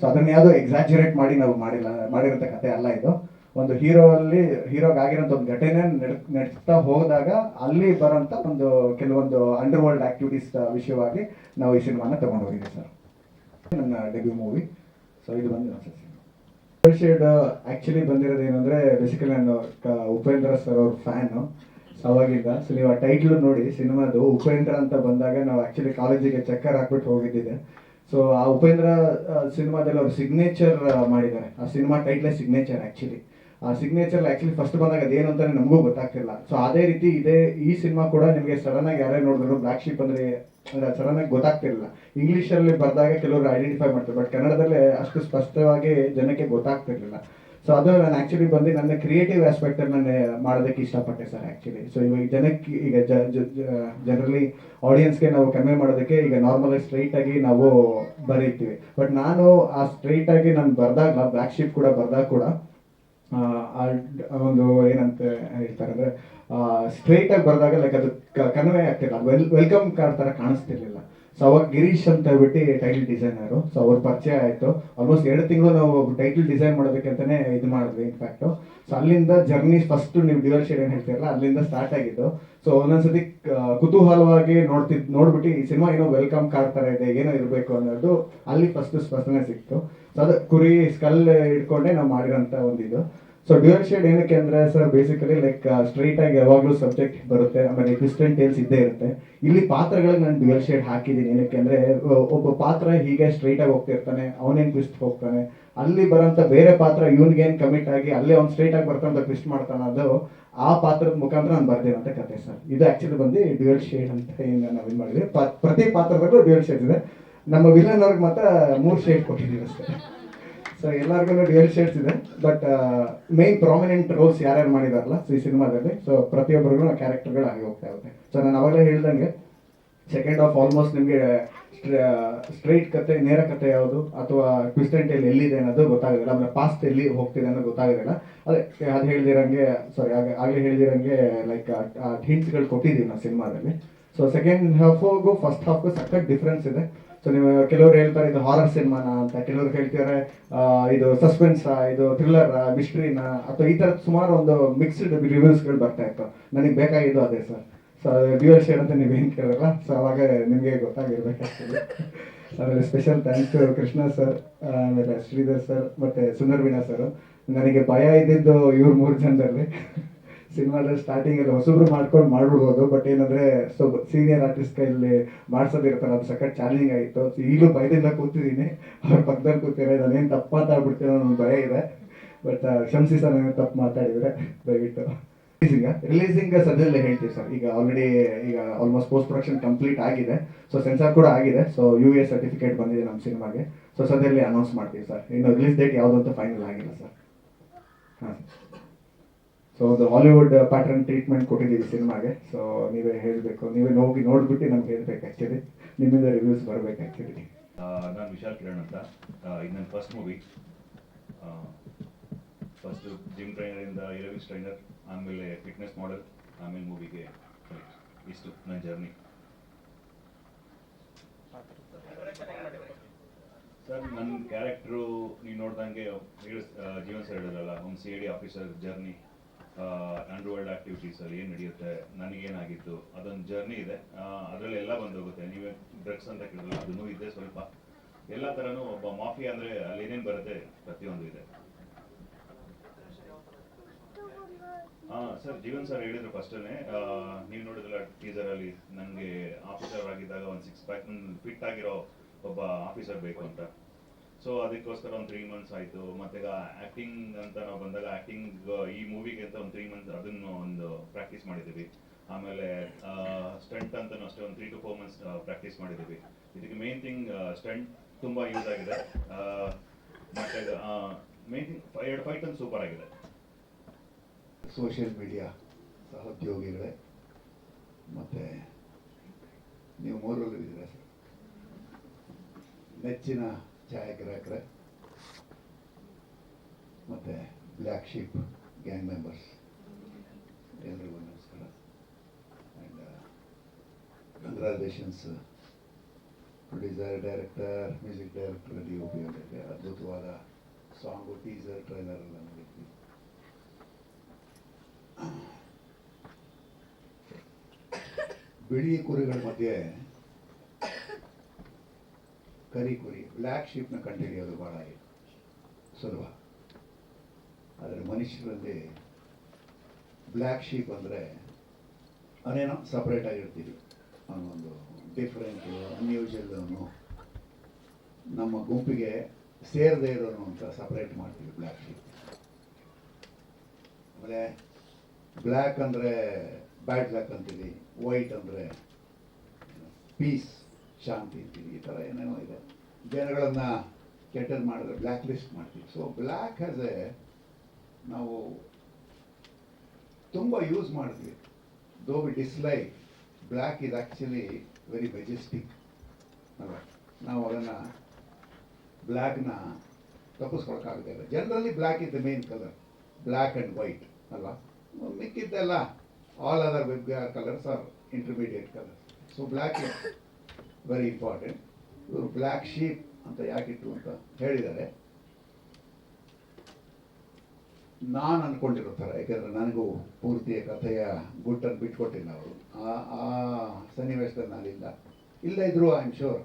So ಅದನ್ನ ಯಾವುದೋ exaggerate ಮಾಡಿ ನಾವು ಮಾಡಿಲ್ಲ ಮಾಡಿರೋಂಥ ಕತೆ ಅಲ್ಲ ಇದು. ಒಂದು ಹೀರೋ ಅಲ್ಲಿ ಹೀರೋಗೆ ಆಗಿರೋಂಥ ಒಂದು ಘಟನೆ ನಡ್ ನಡೆಸ್ತಾ ಹೋದಾಗ ಅಲ್ಲಿ ಬರೋಂಥ ಒಂದು ಕೆಲವೊಂದು ಅಂಡರ್ ವರ್ಲ್ಡ್ ಆಕ್ಟಿವಿಟೀಸ್ ವಿಷಯವಾಗಿ ನಾವು ಈ ಸಿನಿಮಾನ ತಗೊಂಡು ಹೋಗಿದ್ದೀವಿ ಸರ್. ನನ್ನ ಡೆಬ್ಯೂ ಮೂವಿ ಸೊ ಇದು ಬಂದು ಸರ್ ಶೇಡ್ ಆಕ್ಚುಲಿ ಬಂದಿರೋದು ಏನಂದರೆ ಬೇಸಿಕಲಿ ನಾನು ಉಪೇಂದ್ರ ಸರ್ ಅವ್ರ ಫ್ಯಾನು ಅವಾಗಿಂದ ಸೊ ನೀವು ಆ ಟೈಟ್ಲ್ ನೋಡಿ, ಸಿನಿಮಾದು ಉಪೇಂದ್ರ ಅಂತ ಬಂದಾಗ ನಾವು ಆಕ್ಚುಲಿ ಕಾಲೇಜಿಗೆ ಚಕ್ಕರ್ ಹಾಕ್ಬಿಟ್ಟು ಹೋಗಿದ್ದಿದೆ. ಸೊ ಆ ಉಪೇಂದ್ರ ಸಿನಿಮಾದಲ್ಲಿ ಅವ್ರು ಸಿಗ್ನೇಚರ್ ಮಾಡಿದ್ದಾರೆ. ಆ ಸಿನಿಮಾ ಟೈಟ್ಲೇ ಸಿಗ್ನೇಚರ್ ಆ್ಯಕ್ಚುಲಿ ಆ ಸಿಗ್ನೇಚರ್ ಆಕ್ಚುಲಿ ಫಸ್ಟ್ ಬಂದಾಗ ಅದೇನು ಅಂತಾನೆ ನಮಗೂ ಗೊತ್ತಾಗ್ತಿಲ್ಲ. ಸೊ ಅದೇ ರೀತಿ ಇದೇ, ಈ ಸಿನಿಮಾ ಕೂಡ ನಿಮಗೆ ಸಡನ್ ಆಗಿ ಯಾರೇ ನೋಡಿದ್ರು ಬ್ಲಾಕ್ ಶೀಪ್ ಅಂದರೆ, ಅಂದ್ರೆ ಸಡನ್ ಆಗಿ ಗೊತ್ತಾಗ್ತಿರಲಿಲ್ಲ ಇಂಗ್ಲಿಷ್ ಅಲ್ಲಿ ಬರ್ದಾಗ ಕೆಲವರು ಐಡೆಂಟಿಫೈ ಮಾಡ್ತಾರೆ ಬಟ್ ಕನ್ನಡದಲ್ಲೇ ಅಷ್ಟು ಸ್ಪಷ್ಟವಾಗಿ ಜನಕ್ಕೆ ಗೊತ್ತಾಗ್ತಿರ್ಲಿಲ್ಲ. ಸೊ ಅದು ನಾನು ಆಕ್ಚುಲಿ ಬಂದು ನನ್ನ ಕ್ರಿಯೇಟಿವ್ ಆಸ್ಪೆಕ್ಟ್ ನಾನು ಮಾಡೋದಕ್ಕೆ ಇಷ್ಟಪಟ್ಟೆ ಸರ್ ಆಕ್ಚುಲಿ ಸೊ ಇವಾಗ ಜನಕ್ಕೆ, ಈಗ ಜನರಲಿ ಆಡಿಯನ್ಸ್ಗೆ ನಾವು ಕನ್ವೆ ಮಾಡೋದಕ್ಕೆ ಈಗ ನಾರ್ಮಲಾಗಿ ಸ್ಟ್ರೈಟ್ ಆಗಿ ನಾವು ಬರೀತೀವಿ. ಬಟ್ ನಾನು ಆ ಸ್ಟ್ರೈಟ್ ಆಗಿ ನಾನು ಬರ್ದಾಗ ಬ್ಲಾಕ್ ಶೀಟ್ ಕೂಡ ಬರ್ದಾಗ ಕೂಡ ಒಂದು ಏನಂತ ಹೇಳ್ತಾರೆ ಅಂದರೆ ಸ್ಟ್ರೈಟ್ ಆಗಿ ಬರ್ದಾಗ ಲೈಕ್ ಅದು ಕನ್ವೆ ಆಗ್ತಿಲ್ಲ. ವೆಲ್ ವೆಲ್ಕಮ್ ಕಾರ್ಡ್ ಥರ ಕಾಣಿಸ್ತಿರ್ಲಿಲ್ಲ. ಸೊ ಅವಾಗ ಗಿರೀಶ್ ಅಂತ ಹೇಳ್ಬಿಟ್ಟು ಟೈಟಲ್ ಡಿಸೈನರು ಸೊ ಅವ್ರ ಪರಿಚಯ ಆಯ್ತು. ಆಲ್ಮೋಸ್ಟ್ ಎರಡು ತಿಂಗಳು ನಾವು ಟೈಟಲ್ ಡಿಸೈನ್ ಮಾಡೋದಕ್ಕಂತಾನೆ ಇದು ಮಾಡಿದ್ವಿ ಇನ್ಫ್ಯಾಕ್ಟ್ ಸೊ ಅಲ್ಲಿಂದ ಜರ್ನಿ ಫಸ್ಟ್ ನೀವು ಡಿವರ್ ಶೇಡ್ ಏನ್ ಹೇಳ್ತೀರಲ್ಲ, ಅಲ್ಲಿಂದ ಸ್ಟಾರ್ಟ್ ಆಗಿದ್ದು. ಸೊ ಒಂದೊಂದ್ಸತಿ ಕುತೂಹಲವಾಗಿ ನೋಡ್ತಿದ್, ನೋಡ್ಬಿಟ್ಟು ಈ ಸಿನಿಮಾ ಏನೋ ವೆಲ್ಕಮ್ ಕಾರ್ಡ್ ತರ ಇದೆ, ಏನೋ ಇರಬೇಕು ಅನ್ನೋದು ಅಲ್ಲಿ ಫಸ್ಟ್ ಸ್ಪಷ್ಟನೆ ಸಿಕ್ತು. ಸೊ ಅದು ಕುರಿ ಸ್ಕಲ್ ಇಟ್ಕೊಂಡೆ ನಾವು ಮಾಡಿರೋಂಥ ಒಂದು ಇದು ಸೊ ಡ್ಯೂಯಲ್ ಶೇಡ್ ಏನಕ್ಕೆ ಅಂದ್ರೆ ಸರ್ ಬೇಸಿಕಲಿ ಲೈಕ್ ಸ್ಟ್ರೈಟ್ ಆಗಿ ಯಾವಾಗಲೂ ಸಬ್ಜೆಕ್ಟ್ ಬರುತ್ತೆ, ಆಮೇಲೆ ಟ್ವಿಸ್ಟ್ ಟೇಲ್ಸ್ ಇದ್ದೇ ಇರುತ್ತೆ. ಇಲ್ಲಿ ಪಾತ್ರಗಳಿಗೆ ನಾನು ಡ್ಯೂಯಲ್ ಶೇಡ್ ಹಾಕಿದ್ದೀನಿ. ಏನಕ್ಕೆ ಅಂದ್ರೆ ಒಬ್ಬ ಪಾತ್ರ ಹೀಗೆ ಸ್ಟ್ರೈಟ್ ಆಗಿ ಹೋಗ್ತಿರ್ತಾನೆ ಅವನೇನ್ ಟ್ವಿಸ್ಟ್ ಹೋಗ್ತಾನೆ. ಅಲ್ಲಿ ಬರೋಂಥ ಬೇರೆ ಪಾತ್ರ ಇವನ್ಗೇನ್ ಕಮಿಟ್ ಆಗಿ, ಅಲ್ಲೇ ಅವ್ನು ಸ್ಟ್ರೈಟ್ ಆಗಿ ಬರ್ತಾನೆ ಟ್ವಿಸ್ಟ್ ಮಾಡ್ತಾನೆ ಅದು, ಆ ಪಾತ್ರದ ಮುಖಾಂತರ ನಾನು ಬರ್ದಿರೋಂಥ ಕತೆ ಸರ್ ಇದು ಆಕ್ಚುಲಿ ಬಂದು ಡ್ಯೂಯಲ್ ಶೇಡ್ ಅಂತ ಏನು ನಾವು ಇದು ಮಾಡಿದ್ವಿ ಪ್ರತಿ ಪಾತ್ರದಲ್ಲೂ ಡ್ಯೂಯಲ್ ಶೇಡ್ ಇದೆ. ನಮ್ಮ ವಿಲನ್ ಅವ್ರಿಗೆ ಮಾತ್ರ ಮೂರು ಶೇಡ್ ಕೊಟ್ಟಿದ್ದೀವಿ ಅಷ್ಟೇ. ಸೊ ಎಲ್ಲರಿಗೂ ಡ್ಯೂಯಲ್ ಶೇಡ್ಸ್ ಇದೆ ಬಟ್ ಮೇನ್ ಪ್ರಾಮಿನೆಂಟ್ ರೋಲ್ಸ್ ಯಾರ್ಯಾರು ಮಾಡಿದಾರಲ್ಲ ಈ ಸಿನಿಮಾದಲ್ಲಿ ಸೊ ಪ್ರತಿಯೊಬ್ಬರಿಗೂ ಕ್ಯಾರೆಕ್ಟರ್ಗಳು ಆಗಿ ಹೋಗ್ತಾ ಇರುತ್ತೆ. ಸೊ ನಾನು ಅವಾಗಲೇ ಹೇಳ್ದಂಗೆ ಸೆಕೆಂಡ್ ಆಫ್ ಆಲ್ಮೋಸ್ಟ್ ನಿಮಗೆ ಸ್ಟ್ರೈಟ್ ಕತೆ, ನೇರ ಕತೆ ಯಾವುದು, ಅಥವಾ ಟ್ವಿಸ್ಟ್ ಅಂಡ್ ಟೇಲ್ ಎಲ್ಲಿದೆ ಅನ್ನೋದು ಗೊತ್ತಾಗೋದಿಲ್ಲ ಆಮೇಲೆ ಪಾಸ್ಟ್ ಎಲ್ಲಿ ಹೋಗ್ತಿದೆ ಅನ್ನೋದು ಗೊತ್ತಾಗೋದಿಲ್ಲ. ಅದೇ, ಅದು ಹೇಳ್ದಿರಂಗೆ ಸಾರಿ ಆಗಲೇ ಹೇಳ್ದಿರಂಗೆ ಲೈಕ್ ಹಿಂಟ್ಸ್ಗಳು ಕೊಟ್ಟಿದ್ದೀವಿ ನಾವು ಸಿನಿಮಾದಲ್ಲಿ. ಸೊ ಸೆಕೆಂಡ್ ಹಾಫ್ಗೂ ಫಸ್ಟ್ ಹಾಫ್ಗೂ ಸಖತ್ ಡಿಫ್ರೆನ್ಸ್ ಇದೆ. ಸೊ ನೀವು ಕೆಲವರು ಹೇಳ್ತಾರೆ ಇದು ಹಾರರ್ ಸಿನಿಮಾನ ಅಂತ, ಕೆಲವರು ಹೇಳ್ತಿದ್ದಾರೆ ಇದು ಸಸ್ಪೆನ್ಸ್ ಇದು ಥ್ರಿಲ್ಲರ್ ಮಿಸ್ಟ್ರಿನ ಅಥವಾ ಈ ಥರದ ಸುಮಾರು ಒಂದು ಮಿಕ್ಸ್ಡ್ ರಿವ್ಯೂಸ್ಗಳು ಬರ್ತಾ ಇತ್ತು. ನನಗೆ ಬೇಕಾಗಿದ್ದು ಅದೇ ಸರ್ ಸೊ ಡ್ಯೂಯಲ್ ಶೇಡ್ ಅಂತ ನೀವೇನು ಕೇಳಲ್ಲ. ಸೊ ಅವಾಗ ನಿಮಗೆ ಗೊತ್ತಾಗಿರ್ಬೇಕಾಗ್ತದೆ. ಆಮೇಲೆ ಸ್ಪೆಷಲ್ ಥ್ಯಾಂಕ್ಸ್ ಕೃಷ್ಣ ಸರ್ ಆಮೇಲೆ ಶ್ರೀಧರ್ ಸರ್ ಮತ್ತೆ ಸುಂದರ್ವೀಣಾ ಸರ್ ನನಗೆ ಭಯ ಇದ್ದಿದ್ದು ಇವ್ರ ಮೂರು ಜನರಲ್ಲಿ. ಸಿನಿಮಾದಲ್ಲಿ ಸ್ಟಾರ್ಟಿಂಗ್ ಅಲ್ಲಿ ಹೊಸಬ್ರು ಮಾಡ್ಕೊಂಡು ಮಾಡ್ಬಿಡ್ಬೋದು ಬಟ್ ಏನಂದ್ರೆ ಸೊ ಸೀನಿಯರ್ ಆರ್ಟಿಸ್ಟ್ ಕೈಯಲ್ಲಿ ಮಾಡ್ಸೋದಿರ್ತಾರೆ ಅದು ಸಖತ್ ಚಾಲೆಂಜಿಂಗ್ ಸೊ ಈಗಲೂ ಭಯದಿಂದ ಕೂತಿದ್ದೀನಿ. ಅವ್ರ ಪಕ್ಕದಲ್ಲಿ ಕೂತಿರೋ ನಾನೇನು ತಪ್ಪು ಮಾತಾಡ್ಬಿಡ್ತೀನೋ ಅನ್ನೋ ಭಯ ಇದೆ. ಬಟ್ ಕ್ಷಮಿಸಿ ಸರ್ ನಾನು ತಪ್ಪು ಮಾತಾಡಿದ್ರೆ ದಯವಿಟ್ಟು. ರಿಲೀಸಿಂಗ್ ರಿಲೀಸಿಂಗ್ ಸದ್ಯದಲ್ಲೇ ಹೇಳ್ತೀವಿ ಸರ್ ಈಗ ಆಲ್ರೆಡಿ ಈಗ ಆಲ್ಮೋಸ್ಟ್ ಪೋಸ್ಟ್ ಪ್ರೊಡಕ್ಷನ್ ಕಂಪ್ಲೀಟ್ ಆಗಿದೆ. ಸೊ ಸೆನ್ಸಾರ್ ಕೂಡ ಆಗಿದೆ. ಸೊ ಯು ಎ ಸರ್ಟಿಫಿಕೇಟ್ ಬಂದಿದೆ ನಮ್ಮ ಸಿನಿಮಾಗೆ. ಸೊ ಸದ್ಯದಲ್ಲಿ ಅನೌನ್ಸ್ ಮಾಡ್ತೀವಿ ಸರ್ ಇನ್ನು ರಿಲೀಸ್ ಡೇಟ್ ಯಾವುದು ಅಂತ ಫೈನಲ್ ಆಗಿಲ್ಲ ಸರ್ ಹಾಂ ಸೊ ಒಂದು ಹಾಲಿವುಡ್ ಪ್ಯಾಟರ್ನ್ ಟ್ರೀಟ್ಮೆಂಟ್ ಕೊಟ್ಟಿದ್ದೀವಿ ಸಿನಿಮಾಗೆ. ಸೊ ನೀವೇ ಹೇಳಬೇಕು. ನೀವೇ ಹೋಗಿ ನೋಡ್ಬಿಟ್ಟು ನಮ್ಗೆ ಹೇಳ್ಬೇಕು ಆ್ಯಕ್ಚುಲಿ ನಿಮ್ಮಿಂದ ರಿವ್ಯೂಸ್ ಬರಬೇಕು ಆ್ಯಕ್ಚುಲಿ ನಾನು ವಿಶಾಲ್ ಕಿರಣ್ ಅಂತ. ಇದು ನನ್ನ ಫಸ್ಟ್ ಮೂವಿ ಫಸ್ಟು ಜಿಮ್ ಟ್ರೈನರಿಂದ ಇರೋವಿಸ್ ಟ್ರೈನರ್ ಆಮೇಲೆ ಫಿಟ್ನೆಸ್ ಮಾಡೆಲ್ ಆಮೇಲೆ ಮೂವಿಗೆ ಇಷ್ಟು ನನ್ನ ಜರ್ನಿ ಸರ್ ನನ್ನ ಕ್ಯಾರೆಕ್ಟ್ರು ನೀವು ನೋಡ್ದಂಗೆ ಜೀವನ್ ಸರ್ ಹೇಳಿದ್ರಲ್ಲ, ಒಂದು C I D officer journey under activities ಅಲ್ಲಿ ಏನು ನಡೆಯುತ್ತೆ, ನನಗೇನಾಗಿತ್ತು, ಅದೊಂದು ಜರ್ನಿ ಇದೆ. ಅದರಲ್ಲಿ ಎಲ್ಲ ಬಂದೋಗುತ್ತೆ. ನೀವೇ ಡ್ರಗ್ಸ್ ಅಂತ ಕೇಳಿದ್ರೆ ಅದನ್ನು ಇದೆ ಸ್ವಲ್ಪ. ಎಲ್ಲ ತರನು ಒಬ್ಬ ಮಾಫಿಯಾ ಅಂದ್ರೆ ಅಲ್ಲಿ ಏನೇನ್ ಬರುತ್ತೆ, ಪ್ರತಿಯೊಂದು ಇದೆ. ಹಾಂ ಸರ್, ಜೀವನ್ ಸರ್ ಹೇಳಿದ್ರು ಫಸ್ಟೇ ನೀವು ನೋಡಿದ್ರಲ್ಲ ಟೀಸರಲ್ಲಿ ನನಗೆ ಆಫೀಸರ್ ಆಗಿದ್ದಾಗ ಒಂದು ಸಿಕ್ಸ್ ಪ್ಯಾಕ್ ಫಿಟ್ ಆಗಿರೋ ಒಬ್ಬ ಆಫೀಸರ್ ಬೇಕು ಅಂತ. ಸೊ ಅದಕ್ಕೋಸ್ಕರ ಒಂದು ತ್ರೀ ಮಂತ್ಸ್ ಆಯಿತು. ಮತ್ತೆ ಆ್ಯಕ್ಟಿಂಗ್ ಅಂತ ನಾವು ಬಂದಾಗ ಆ್ಯಕ್ಟಿಂಗ್ ಈ ಮೂವಿಗೆ ಅಂತ ಒಂದು ತ್ರೀ ಮಂತ್ಸ್ ಅದನ್ನು ಒಂದು ಪ್ರಾಕ್ಟೀಸ್ ಮಾಡಿದ್ದೀವಿ. ಆಮೇಲೆ ಸ್ಟಂಟ್ ಅಂತಲೂ ಅಷ್ಟೇ ಒಂದು three to four months practice ಮಾಡಿದ್ದೀವಿ. ಇದಕ್ಕೆ ಮೇನ್ ಥಿಂಗ್ ಸ್ಟಂಟ್ ತುಂಬ ಯೂಸ್ ಆಗಿದೆ. ಮತ್ತೆ ಮೇನ್ ಥಿಂಗ್ ಎರಡು ಫೈಟ್ ಅಂತ ಸೂಪರ್ ಆಗಿದೆ. ಸೋಷಿಯಲ್ ಮೀಡಿಯಾ ಸಹೋದ್ಯೋಗಿಗಳೇ, ಮತ್ತೆ ನೀವು ಮೂರಲ್ಲೂ ಇದ್ದೀರಾ ಸರ್? ನೆಚ್ಚಿನ ಛಾಯಾಗ್ರಾಹಕರೇ ಮತ್ತು ಬ್ಲ್ಯಾಕ್ ಶೀಪ್ ಗ್ಯಾಂಗ್ ಮೆಂಬರ್ಸ್ ಎಲ್ರಿಗೂ ನಮಸ್ಕಾರ. And congratulations producer director music director D O P ಅವರಿಗೆ ಅದ್ಭುತವಾದ ಸಾಂಗು ಟೀಸರ್ ಟ್ರೈಲರ್ ಎಲ್ಲ ನೋಡಿದ್ವಿ. ಬಿಳಿ ಕುರಿಗಳ ಮಧ್ಯೆ ಕರಿ ಕುರಿ ಬ್ಲ್ಯಾಕ್ ಶೀಪ್ನ ಕಂಡುಹಿಡಿಯೋದು ಬಹಳ ಸುಲಭ. ಆದರೆ ಮನುಷ್ಯರಲ್ಲಿ ಬ್ಲ್ಯಾಕ್ ಶೀಪ್ ಅಂದರೆ ಅವನೇನೋ ಸಪ್ರೇಟ್ ಆಗಿರ್ತೀವಿ. ಅವನೊಂದು ಡಿಫ್ರೆಂಟು ಅನ್ಯೂಜಲ್ ನಮ್ಮ ಗುಂಪಿಗೆ ಸೇರದೇ ಇರೋನು ಅಂತ ಸಪ್ರೇಟ್ ಮಾಡ್ತೀವಿ ಬ್ಲ್ಯಾಕ್ ಶೀಪ್ ಆಮೇಲೆ ಬ್ಲ್ಯಾಕ್ ಅಂದರೆ ಬ್ಯಾಡ್ ಲ್ಯಾಕ್ ಅಂತೀವಿ ವೈಟ್ ಅಂದರೆ ಪೀಸ್ ಶಾಂತಿ ಅಂತೀವಿ ಈ ಥರ ಏನೇನೋ ಇದೆ. ಜನಗಳನ್ನು ಕೆಟ್ಟದ್ದು ಮಾಡಿದ್ರೆ ಬ್ಲ್ಯಾಕ್ ಲಿಸ್ಟ್ ಮಾಡ್ತೀವಿ. ಸೊ ಬ್ಲ್ಯಾಕ್ ಹ್ಯಾಸ್ ಎ ನಾವು ತುಂಬ ಯೂಸ್ ಮಾಡಿದ್ವಿ. Though we dislike black is actually very majestic ಅಲ್ವಾ? ನಾವು ಅದನ್ನು ಬ್ಲ್ಯಾಕ್ನ ತಪ್ಪಿಸ್ಕೊಳಕ್ಕಾಗದೇ ಇಲ್ಲ generally black is the main colour black and white ಅಲ್ವಾ? ಮಿಕ್ಕಿದ್ದೆಲ್ಲ all other colours are intermediate colours so black very important ಇವರು ಬ್ಲ್ಯಾಕ್ ಶೀಪ್ ಅಂತ ಯಾಕಿತ್ತು ಅಂತ ಹೇಳಿದ್ದಾರೆ. ನಾನು ಅಂದ್ಕೊಂಡಿರೋ ಥರ, ಯಾಕೆಂದರೆ ನನಗೂ ಪೂರ್ತಿಯ ಕಥೆಯ ಗುಟ್ಟನ್ನು ಬಿಟ್ಕೊಟ್ಟಿಲ್ಲ ಅವರು. ಆ ಆ ಸನ್ನಿವೇಶದಲ್ಲಿ ನಾನಿಲ್ಲ. ಇಲ್ಲ ಇದ್ರು ಐ ಆಮ್ ಶೋರ್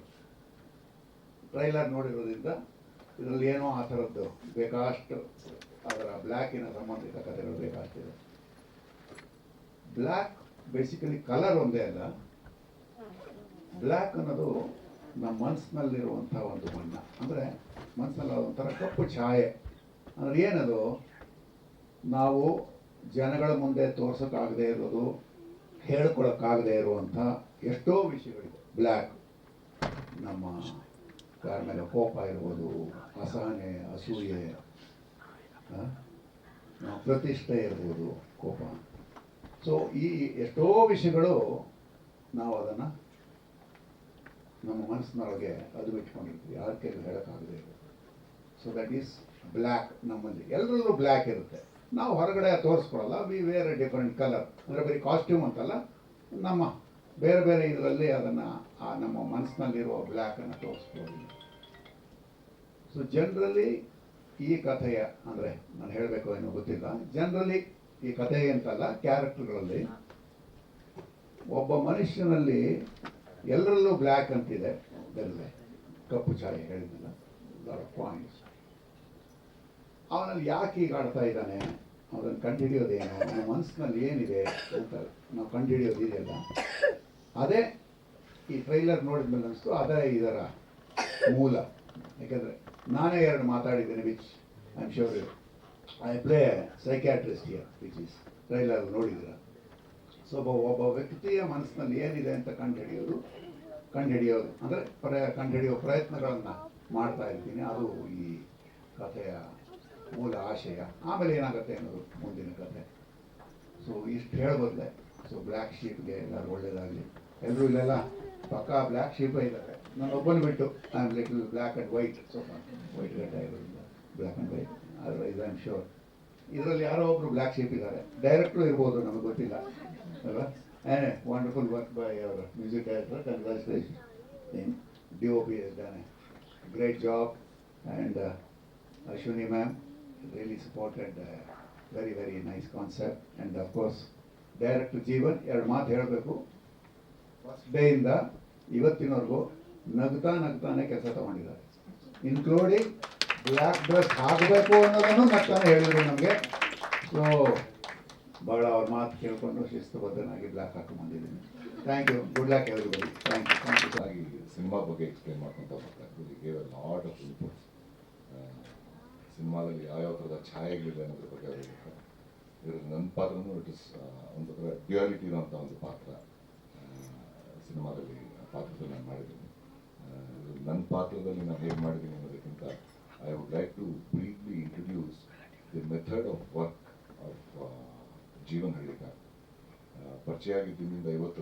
ಟ್ರೈಲರ್ ನೋಡಿರೋದ್ರಿಂದ ಇದರಲ್ಲಿ ಏನೋ ಆ ಥರದ್ದು ಬೇಕಾಷ್ಟು ಅದರ ಬ್ಲ್ಯಾಕಿನ ಸಂಬಂಧಿತ ಕಥೆಗಳು ಬೇಕಾಗ್ತಿದೆ. ಬ್ಲ್ಯಾಕ್ ಬೇಸಿಕಲಿ ಕಲರ್ ಒಂದೇ ಅಲ್ಲ. ಬ್ಲ್ಯಾಕ್ ಅನ್ನೋದು ನಮ್ಮ ಮನಸ್ಸಿನಲ್ಲಿರುವಂಥ ಒಂದು ಬಣ್ಣ. ಅಂದರೆ ಮನಸ್ಸಲ್ಲಿ ಒಂಥರ ಕಪ್ಪು ಛಾಯೆ. ಅಂದರೆ ಏನದು? ನಾವು ಜನಗಳ ಮುಂದೆ ತೋರ್ಸೋಕ್ಕಾಗದೇ ಇರೋದು, ಹೇಳ್ಕೊಳಕ್ಕಾಗದೇ ಇರುವಂಥ ಎಷ್ಟೋ ವಿಷಯಗಳಿದೆ. ಬ್ಲ್ಯಾಕ್ ನಮ್ಮ ಮೇಲೆ ಕೋಪ ಇರ್ಬೋದು, ಅಸಹನೆ, ಅಸೂಯೆ ಪ್ರತಿಷ್ಠೆ ಇರ್ಬೋದು, ಕೋಪ. ಸೊ ಈ ಎಷ್ಟೋ ವಿಷಯಗಳು ನಾವು ಅದನ್ನು ನಮ್ಮ ಮನಸ್ಸಿನೊಳಗೆ ಅದು ಇಟ್ಕೊಂಡಿರ್ತೀವಿ ಯಾರ ಕೈಲಿ ಹೇಳೋಕ್ಕಾಗದೇ ಸೊ ದಟ್ ಈಸ್ ಬ್ಲ್ಯಾಕ್ ನಮ್ಮಲ್ಲಿ. ಎಲ್ಲರಲ್ಲೂ ಬ್ಲ್ಯಾಕ್ ಇರುತ್ತೆ. ನಾವು ಹೊರಗಡೆ ತೋರಿಸ್ಕೊಳ್ಳಲ್ಲ we wear a different colour ಅಂದರೆ ಬರೀ ಕಾಸ್ಟ್ಯೂಮ್ ಅಂತಲ್ಲ. ನಮ್ಮ ಬೇರೆ ಬೇರೆ ಇದರಲ್ಲಿ ಅದನ್ನು ಆ ನಮ್ಮ ಮನಸ್ಸಿನಲ್ಲಿರುವ ಬ್ಲ್ಯಾಕನ್ನು ತೋರಿಸ್ಬೋದು. ಸೊ ಜನರಲಿ ಈ ಕಥೆಯ ಅಂದರೆ ನಾನು ಹೇಳಬೇಕು ಏನೋ ಗೊತ್ತಿಲ್ಲ. ಜನರಲಿ ಈ ಕಥೆ ಅಂತಲ್ಲ ಕ್ಯಾರೆಕ್ಟರ್ಗಳಲ್ಲಿ ಒಬ್ಬ ಮನುಷ್ಯನಲ್ಲಿ ಎಲ್ಲರಲ್ಲೂ ಬ್ಲ್ಯಾಕ್ ಅಂತಿದೆ. ಬೆಲ್ಲೆ ಕಪ್ಪು ಛಾಯೆ ಹೇಳಿದ್ನಲ್ಲ ಪಾಯಿಂಟ್ಸ್ ಅವನಲ್ಲಿ ಯಾಕೆ ಈಗ ಆಡ್ತಾ ಇದ್ದಾನೆ? ಅದನ್ನು ಕಂಡುಹಿಡಿಯೋದೇನು ನಮ್ಮ ಮನಸ್ಸಿನಲ್ಲಿ ಏನಿದೆ ಅಂತ ನಾವು ಕಂಡುಹಿಡಿಯೋದಿದೆಯಲ್ಲ ಅದೇ ಈ ಟ್ರೈಲರ್ ನೋಡಿದ್ಮೇಲೆ ಅನಿಸ್ತು, ಅದೇ ಇದರ ಮೂಲ. ಯಾಕಂದರೆ ನಾನೇ ಎರಡು ಮಾತಾಡಿದ್ದೇನೆ which I am sure I play psychiatrist here which is trailer ನೋಡಿದ್ದೀರ? So ಒಬ್ಬ ವ್ಯಕ್ತಿಯ ಮನಸ್ಸಿನಲ್ಲಿ ಏನಿದೆ ಅಂತ ಕಂಡುಹಿಡಿಯೋದು ಕಂಡುಹಿಡಿಯೋದು. ಅಂದರೆ ಪ್ರ ಕಂಡುಹಿಡಿಯೋ ಪ್ರಯತ್ನಗಳನ್ನು ಮಾಡ್ತಾ ಇರ್ತೀನಿ. ಅದು ಈ ಕಥೆಯ ಮೂಲ ಆಶಯ. ಆಮೇಲೆ ಏನಾಗುತ್ತೆ ಅನ್ನೋದು ಮುಂದಿನ ಕಥೆ. ಸೊ ಇಷ್ಟು ಹೇಳ್ಬೋದೆ ಸೊ ಬ್ಲ್ಯಾಕ್ ಶೀಪ್ಗೆ ಎಲ್ಲರೂ ಒಳ್ಳೇದಾಗಲಿ. ಎಲ್ಲರೂ ಇಲ್ಲೆಲ್ಲ ಪಕ್ಕಾ ಬ್ಲ್ಯಾಕ್ ಶೀಪೇ ಇದ್ದಾರೆ. ನಾನು ಒಬ್ಬನ ಬಿಟ್ಟು I am little black and white ಸ್ವಲ್ಪ ವೈಟ್ ಗಡ್ಡ ಇರೋದ್ರಿಂದ ಬ್ಲ್ಯಾಕ್ ಆ್ಯಂಡ್ ವೈಟ್ ಆದರೆ ಐ ಆಮ್ ಶೋರ್ ಇದರಲ್ಲಿ ಯಾರೋ ಒಬ್ರು ಬ್ಲ್ಯಾಕ್ ಶೀಪ್ ಇದ್ದಾರೆ. ಡೈರೆಕ್ಟ್ರು ಇರ್ಬೋದು, ನಮಗೆ ಗೊತ್ತಿಲ್ಲ. ಅಲ್ವಾ? ಏನೇ wonderful work by our music director congratulation in D O great job and uh, Ashwini ma'am really supported uh, very very nice concept. And of course director Jeevan ಎರಡು ಮಾತು ಹೇಳಬೇಕು. ಫಸ್ಟ್ ಡೇಯಿಂದ ಇವತ್ತಿನವರೆಗೂ ನಗ್ತಾ ನಗ್ತಾನೆ ಕೆಲಸ ತಗೊಂಡಿದ್ದಾರೆ. ಇನ್ಕ್ಲೂಡಿಂಗ್ ಬ್ಲ್ಯಾಕ್ ಡ್ರೆಸ್ ಆಗಬೇಕು ಅನ್ನೋದನ್ನು ನಗ್ತಾನೆ ಹೇಳಿದ್ರು ನಮಗೆ. ಸೊ ಭಾಳ ಅವ್ರ ಮಾತು ಕೇಳ್ಕೊಂಡು ಶಿಸ್ತುಬದ್ಧನಾಗಿ ಹಾಕಿ ಬಂದಿದ್ದೀನಿ. Thank you good luck everybody thank you thank you ಆಗಿ ಸಿನಿಮಾ ಬಗ್ಗೆ ಎಕ್ಸ್ಪ್ಲೇನ್ ಮಾಡ್ಕೊತ ಬರ್ತಾರೆ gave a lot of inputs ಸಿನಿಮಾದಲ್ಲಿ ಯಾವ್ಯಾವ ಥರದ ಛಾಯೆಗಳಿದೆ ಅನ್ನೋದ್ರ ಬಗ್ಗೆ ಅವರು ಇದರಲ್ಲಿ ನನ್ನ ಪಾತ್ರನೂ ಇಟ್ ಇಸ್ ಒಂದು ಥರ ಡ್ಯುಯಾಲಿಟಿ ಅಂತ ಒಂದು ಪಾತ್ರ ಸಿನಿಮಾದಲ್ಲಿ ಪಾತ್ರದಲ್ಲಿ ನಾನು ಮಾಡಿದ್ದೀನಿ. ನನ್ನ ಪಾತ್ರದಲ್ಲಿ ನಾನು ಹೇಗೆ ಮಾಡಿದ್ದೀನಿ ಅನ್ನೋದಕ್ಕಿಂತ I would like to briefly introduce the method of work of Jeevan ಹೇಳಿದ ಪರಿಚಯ ಆಗಿದ್ದರಿಂದ ಇವತ್ತು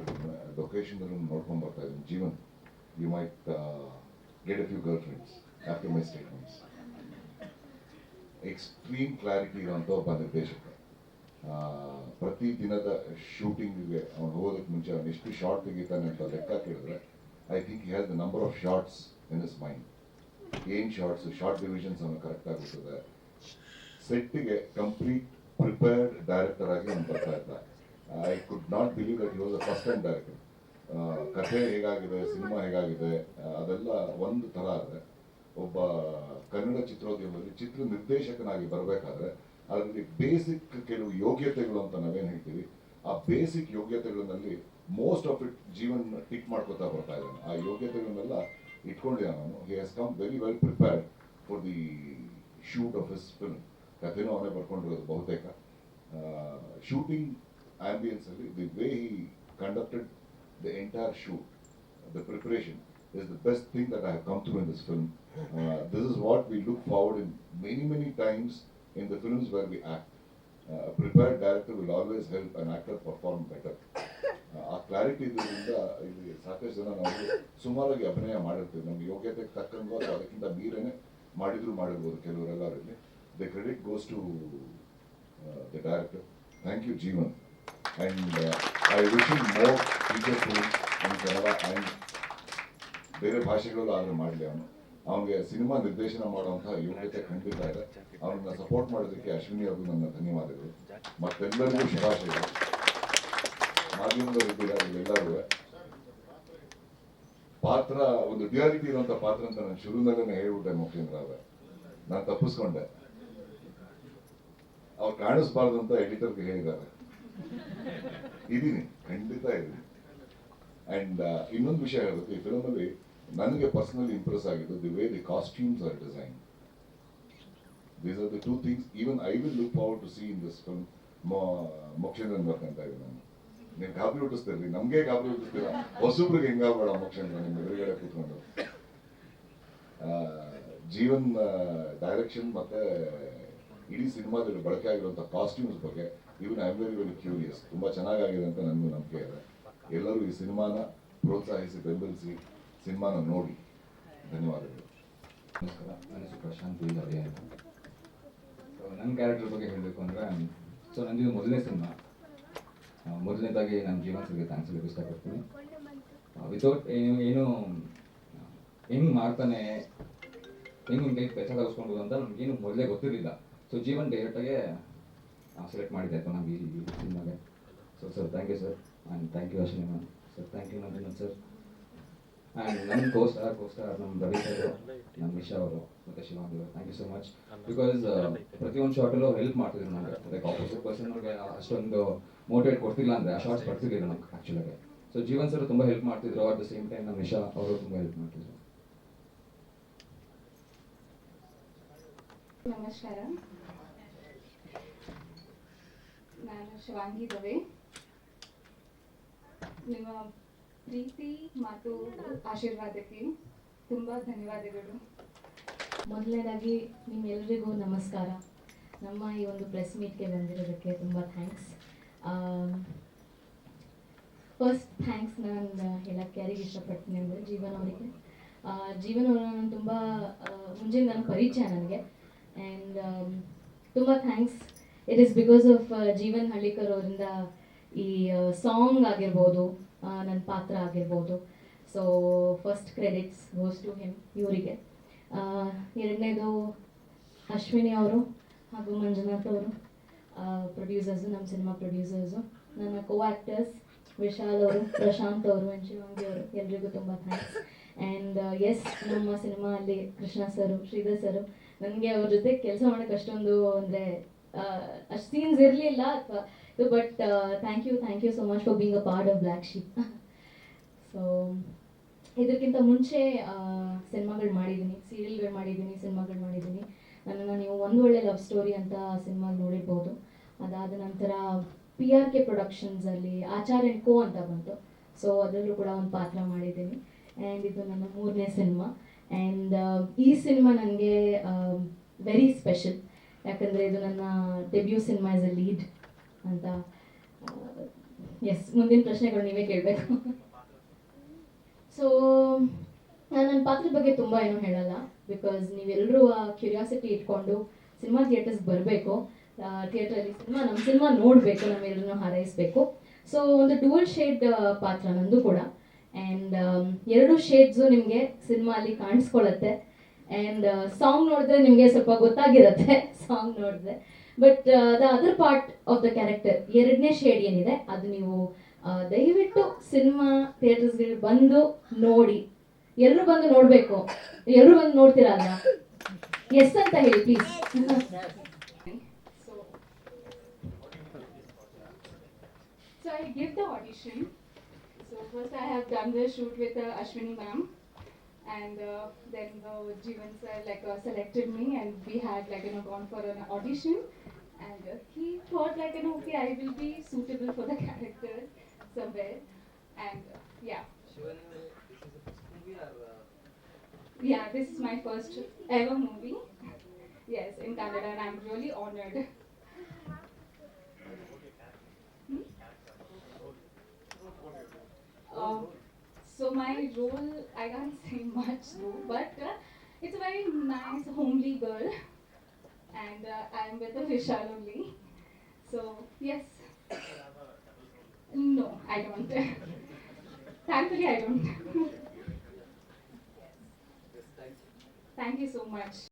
ಲೊಕೇಶನ್ ನೋಡ್ಕೊಂಡು ಬರ್ತಾ ಇದ್ದೀನಿ. Jeevan you might get a few girl friends after my statements extreme clarity ಇರುವಂಥ ಒಬ್ಬ ನಿರ್ದೇಶಕ ಪ್ರತಿ ದಿನದ ಶೂಟಿಂಗಿಗೆ ಅವನು ಹೋಗೋದಕ್ಕೆ ಮುಂಚೆ ಅವನು ಎಷ್ಟು ಶಾರ್ಟ್ ತೆಗಿತಾನೆ ಅಂತ ಲೆಕ್ಕ ಕೇಳಿದ್ರೆ I think has the number of shots in his mind ಏನು ಶಾರ್ಟ್ಸ್ ಶಾರ್ಟ್ ಡಿವಿಷನ್ಸ್ ಅವನು ಕರೆಕ್ಟ್ ಆಗುತ್ತದೆ ಸೆಟ್ಟಿಗೆ ಕಂಪ್ಲೀಟ್ ಪ್ರಿಪೇರ್ಡ್ ಡೈರೆಕ್ಟರ್ ಆಗಿ ಅವ್ನು ಬರ್ತಾ ಇದ್ದ. I could not believe that he was a first time director ಕಥೆ ಹೇಗಾಗಿದೆ, ಸಿನಿಮಾ ಹೇಗಾಗಿದೆ, ಅದೆಲ್ಲ ಒಂದು ಥರ ಆದರೆ, ಒಬ್ಬ ಕನ್ನಡ ಚಿತ್ರೋದ್ಯಮದಲ್ಲಿ ಚಿತ್ರ ನಿರ್ದೇಶಕನಾಗಿ ಬರಬೇಕಾದ್ರೆ, ಅದರಲ್ಲಿ ಬೇಸಿಕ್ ಕೆಲವು ಯೋಗ್ಯತೆಗಳು ಅಂತ ನಾವೇನು ಹೇಳ್ತೀವಿ, ಆ ಬೇಸಿಕ್ ಯೋಗ್ಯತೆಗಳಲ್ಲಿ ಮೋಸ್ಟ್ ಆಫ್ ಇಟ್ ಜೀವನ ಟಿಕ್ ಮಾಡ್ಕೊತಾ ಬರ್ತಾ ಇದ್ದಾನೆ. ಆ ಯೋಗ್ಯತೆಗಳನ್ನೆಲ್ಲ ಇಟ್ಕೊಂಡಿದ್ದಾನೆ ನಾನು. He has come very well prepared for the shoot of his film ಕಥೆನೂ ಅವನೇ ಬರ್ಕೊಂಡಿರೋದು ಬಹುತೇಕ ಶೂಟಿಂಗ್ ಆಂಬಿಯನ್ಸ್ ಅಲ್ಲಿ the way he conducted the entire shoot the preparation is the best thing that I have come through in this film. Uh, this is what we look times in the films where we act. Uh, a prepared director will always help an actor perform better. Uh, ಆ clarity ಇದರಿಂದ ಇಲ್ಲಿ ಸಾಕಷ್ಟು ಜನ ನಾವು ಸುಮಾರಾಗಿ ಅಭಿನಯ ಮಾಡಿರ್ತೀವಿ ನಮ್ಗೆ ಯೋಗ್ಯತೆಗೆ ತಕ್ಕಂಗೋ ಅದಕ್ಕಿಂತ ಮೀರೇನೆ ಮಾಡಿದ್ರು ಮಾಡಿರ್ಬೋದು ಕೆಲವರೆಲ್ಲರಲ್ಲಿ credit goes goes to the director thank you Jeevan And I I wish him more films in Kannada and ಬೇರೆ ಭಾಷೆಗಳಲ್ಲೂ ಆದರೆ ಮಾಡಲಿ ಅವನು. ಅವನಿಗೆ ಸಿನಿಮಾ ನಿರ್ದೇಶನ ಮಾಡುವಂತಹ ಯೋಗ್ಯತೆ ಖಂಡಿತ ಇದೆ. ಅವನನ್ನ ಸಪೋರ್ಟ್ ಮಾಡೋದಕ್ಕೆ ಅಶ್ವಿನಿ ಅವರು ನನ್ನ ಧನ್ಯವಾದಗಳು. ಮತ್ತೆಲ್ಲರಿಗೂ ಶುಭಾಶಯಗಳು. ಮಾಧ್ಯಮದವರು ಇಲ್ಲೆಲ್ಲರೂ ಪಾತ್ರ, ಒಂದು ಡಿಯಾರಿಟಿ ಇರುವಂತ ಪಾತ್ರ ಅಂತ ನಾನು ಶುರುವಿನಲ್ಲೇ ಹೇಳ್ಬಿಟ್ಟೆ ಮುಖ್ಯೇಂದ್ರ ಅವರೇ. ನಾನು ತಪ್ಪಿಸ್ಕೊಂಡೆ. ಅವ್ರು ಕಾಣಿಸ್ಬಾರ್ದು ಅಂತ ಎಡಿಟರ್ಗೆ ಹೇಳಿದ್ದಾರೆ. ಇದೀನಿ ಖಂಡಿತ ಇದೀನಿ ಅಂಡ್ ಇನ್ನೊಂದು ವಿಷಯ ಹೇಳಬೇಕು. ಈ ಫಿಲಮಲ್ಲಿ ನನಗೆ ಪರ್ಸನಲಿ ಇಂಪ್ರೆಸ್ ಆಗಿದ್ದು the way the costumes are design these are the two things even I will look forward to see in this film ಮೋಕ್ಷೇಂದ್ರನ್ work ಅಂತ ಇದೆ ನಾನು. ನೀವು ಗಾಬರಿ ಹುಟ್ಟಿಸ್ತಿರ್ಲಿ ನಮಗೆ ಗಾಬರಿ ಹುಟ್ಟಿಸ್ತೀರ. ಹೊಸಬ್ರಿಗೆ ಹೆಂಗಾಗಬೇಡ ಮೋಕ್ಷೇಂದ್ರ ನಿಮ್ಮ ಎದುರುಗಡೆ ಕೂತ್ಕೊಂಡು. ಜೀವನ್ ಡೈರೆಕ್ಷನ್ ಮತ್ತೆ ಇಡೀ ಸಿನಿಮಾದಲ್ಲಿ ಬಳಕೆ ಆಗಿರುವಂಥ ಕಾಸ್ಟ್ಯೂಮ್ಸ್ ಬಗ್ಗೆ even I very very curious ತುಂಬ ಚೆನ್ನಾಗಾಗಿದೆ ಅಂತ ನನಗೂ ನಂಬಿಕೆ ಇದೆ. ಎಲ್ಲರೂ ಈ ಸಿನಿಮಾನ ಪ್ರೋತ್ಸಾಹಿಸಿ, ಬೆಂಬಲಿಸಿ ಸಿನಿಮಾನ ನೋಡಿ. ಧನ್ಯವಾದಗಳು. ನಮಸ್ಕಾರ. ನನ್ನ ಪ್ರಶಾಂತ್ ಅಂತ. ಸೊ ನನ್ನ ಕ್ಯಾರೆಕ್ಟರ್ ಬಗ್ಗೆ ಹೇಳಬೇಕು ಅಂದರೆ ಸೊ ನಂದಿದು ಮೊದಲನೇ ಸಿನಿಮಾ. ಮೊದಲನೇದಾಗಿ ನನ್ನ ಜೀವನ ಸರ್ಗೆ ಥ್ಯಾಂಕ್ಸ್ ಹೇಳಕ್ಕೆ ಇಷ್ಟಪಡ್ತೀನಿ. ವಿತೌಟ್ ಏನು ಏನು ಹೆಂಗೆ ಮಾಡ್ತಾನೆ, ಹೆಂಗೆ ಕೆಲಸ ಕಲಿಸ್ಕೊಂಡು ಅಂತ ನಮಗೇನು ಮೊದಲೇ ಗೊತ್ತಿರಲಿಲ್ಲ. ಸೊ ಜೀವನ್ ಡೈರೆಕ್ಟಾಗೆ ಸೆಲೆಕ್ಟ್ ಮಾಡಿದ್ದೆ ಅಥವಾ ನಮ್ಗೆ ಈ ಸಿನಿಮಾಗೆ. So sir thank you sir and thank you Ashwini ma'am sir thank you ನಂದಿನನ್ sir and ನನ್ನ ಕೋಸ್ಟಾರ್ ಕೋಸ್ಟಾರ್ ನಮ್ಮ ರವಿ ಸರ್ ನಮ್ಮ ಮಿಶಾ ಅವರು, ಮತ್ತು ಶಿವಾಂಗ್ ಅವರು. Thank you so much because ಪ್ರತಿಯೊಂದು ಶಾರ್ಟಲ್ಲೂ ಹೆಲ್ಪ್ ಮಾಡ್ತಿದ್ರು ನನಗೆ ಲೈಕ್ ಆಪೋಸಿಟ್ ಪರ್ಸನ್ ಅವ್ರಿಗೆ ಅಷ್ಟೊಂದು ಮೋಟಿವೇಟ್ ಕೊಡ್ತಿಲ್ಲ ಅಂದರೆ, ಆ ಶಾರ್ಟ್ಸ್ ಬರ್ತಿರ್ಲಿಲ್ಲ ನಮ್ಗೆ ಆ್ಯಕ್ಚುಲಾಗಿ ಸೊ ಜೀವನ್ ಸರ್ ತುಂಬ ಹೆಲ್ಪ್ ಮಾಡ್ತಿದ್ರು. ಅಟ್ ದ ಸೇಮ್ ಟೈಮ್ ನಮ್ಮ ನಿಶಾ ಅವರು ತುಂಬ ಹೆಲ್ಪ್ ಮಾಡ್ತಿದ್ರು. ನಮಸ್ಕಾರ. ನಾನು ಶಿವಾಂಗಿ ದವೆ ನಿಮ್ಮ ಪ್ರೀತಿ ಮತ್ತು ಆಶೀರ್ವಾದಕ್ಕೆ ತುಂಬ ಧನ್ಯವಾದಗಳು. ಮೊದಲನೇದಾಗಿ ನಿಮ್ಮೆಲ್ಲರಿಗೂ ನಮಸ್ಕಾರ. ನಮ್ಮ ಈ ಒಂದು ಪ್ರೆಸ್ ಮೀಟ್ಗೆ ಬಂದಿರೋದಕ್ಕೆ ತುಂಬ ಥ್ಯಾಂಕ್ಸ್. ಫಸ್ಟ್ ಥ್ಯಾಂಕ್ಸ್ ನಾನು ಹೇಳಕ್ಕೆ ಯಾರಿಗೆ ಇಷ್ಟಪಡ್ತೀನಿ ಅಂದರೆ ಜೀವನ ಅವರಿಗೆ. ಜೀವನ ನಾನು ತುಂಬ ಮುಂಚೆ ನನ್ನ ಪರಿಚಯ ನನಗೆ. ಆ್ಯಂಡ್ ತುಂಬ thanks it is because of Jeevan Hallikar ಅವರಿಂದ ಈ ಸಾಂಗ್ ಆಗಿರ್ಬೋದು ನನ್ನ ಪಾತ್ರ ಆಗಿರ್ಬೋದು. So first credits goes to him ಇವರಿಗೆ. ಎರಡನೇದು ಅಶ್ವಿನಿ ಅವರು ಹಾಗೂ ಮಂಜುನಾಥ್ ಅವರು ಪ್ರೊಡ್ಯೂಸರ್ಸು ನಮ್ಮ ಸಿನಿಮಾ ಪ್ರೊಡ್ಯೂಸರ್ಸು ನನ್ನ ಕೋ ಆ್ಯಕ್ಟರ್ಸ್ ವಿಶಾಲ್ ಅವರು, ಪ್ರಶಾಂತ್ ಅವರು ಆ್ಯಂಡ್ ಶಿವಾಂಗಿ ಅವರು. ಎಲ್ರಿಗೂ ತುಂಬ ಥ್ಯಾಂಕ್ಸ್ ಆ್ಯಂಡ್ ಎಸ್ ನಮ್ಮ ಸಿನಿಮಾ ಅಲ್ಲಿ ಕೃಷ್ಣ ಸರು, ಶ್ರೀಧರ್ ಸರು, ನನಗೆ ಅವ್ರ ಜೊತೆ ಕೆಲಸ ಮಾಡೋಕ್ಕೆ ಅಷ್ಟೊಂದು ಅಂದರೆ ಅಷ್ಟು ಸೀನ್ಸ್ ಇರಲಿಲ್ಲ but thank you thank you so much for being a part of Black Sheep so ಇದಕ್ಕಿಂತ ಮುಂಚೆ ಸಿನಿಮಾಗಳು ಮಾಡಿದ್ದೀನಿ ಸೀರಿಯಲ್ಗಳು ಮಾಡಿದ್ದೀನಿ ಸಿನಿಮಾಗಳು ಮಾಡಿದ್ದೀನಿ ನನ್ನನ್ನು ನೀವು ಒಂದು ಒಳ್ಳೆ ಲವ್ ಸ್ಟೋರಿ ಅಂತ ಸಿನಿಮಾ ನೋಡಿರ್ಬೋದು. ಅದಾದ ನಂತರ ಪಿ ಆರ್ ಕೆ ಪ್ರೊಡಕ್ಷನ್ಸಲ್ಲಿ ಆಚಾರ್ಯ ಕೋ ಅಂತ ಬಂತು. ಸೊ ಅದರಲ್ಲೂ ಕೂಡ ಒಂದು ಪಾತ್ರ ಮಾಡಿದ್ದೀನಿ ಆ್ಯಂಡ್ ಇದು ನನ್ನ ಮೂರನೇ ಸಿನಿಮಾ. ಆ್ಯಂಡ್ ಈ ಸಿನಿಮಾ ನನಗೆ ವೆರಿ ಸ್ಪೆಷಲ್ ಯಾಕಂದರೆ ಇದು ನನ್ನ debut cinema is a lead ಅಂತ ಎಸ್ ಮುಂದಿನ ಪ್ರಶ್ನೆಗಳು ನೀವೇ ಕೇಳಬೇಕು. ಸೊ ನಾನು ನನ್ನ ಪಾತ್ರದ ಬಗ್ಗೆ ತುಂಬ ಏನೂ ಹೇಳಲ್ಲ ಬಿಕಾಸ್ ನೀವೆಲ್ಲರೂ ಆ ಕ್ಯೂರಿಯಾಸಿಟಿ ಇಟ್ಕೊಂಡು ಸಿನಿಮಾ ಥಿಯೇಟರ್ಸ್ ಬರಬೇಕು. ಥಿಯೇಟ್ರಲ್ಲಿ ಸಿನಿಮಾ ನಮ್ಮ ಸಿನಿಮಾ ನೋಡಬೇಕು ನಮ್ಮೆಲ್ಲರನ್ನು ಹಾರೈಸಬೇಕು. ಸೊ ಒಂದು ಡೂಲ್ ಶೇಡ್ ಪಾತ್ರ ನಂದು ಕೂಡ. ಆ್ಯಂಡ್ ಎರಡು ಶೇಡ್ಸು ನಿಮಗೆ ಸಿನಿಮಾ ಅಲ್ಲಿ ಕಾಣಿಸ್ಕೊಳ್ಳುತ್ತೆ. ಆ್ಯಂಡ್ ಸಾಂಗ್ ನೋಡಿದ್ರೆ ನಿಮಗೆ ಸ್ವಲ್ಪ ಗೊತ್ತಾಗಿರುತ್ತೆ ಸಾಂಗ್ ನೋಡಿದ್ರೆ. But the other part of the character ಎರಡನೇ ಶೇಡ್ ಏನಿದೆ ಅದು ನೀವು ದಯವಿಟ್ಟು ಸಿನಿಮಾ ಥಿಯೇಟರ್ಸ್ಗಳು ಬಂದು ನೋಡಿ. ಎಲ್ಲರೂ ಬಂದು ನೋಡಬೇಕು. ಎಲ್ಲರೂ ಬಂದು ನೋಡ್ತೀರಾ ಅಲ್ಲ ಎಸ್ ಅಂತ ಹೇಳಿ please so I give the audition. So first I have done the shoot with uh, Ashwini ma'am, and uh, then the Jeevan sir like uh, selected me, and we had like you know gone for an audition, and uh, he thought like you know okay I will be suitable for the character somewhere, and uh, yeah. Yeah, this is my first ever movie. Yes, in Canada and I'm really honored. Hmm? So my role, I can't say much though, but uh, it's a very nice, homely girl, and uh, I'm with the Vishal only. So yes. No, I don't. Thankfully, I don't. Thank you so much.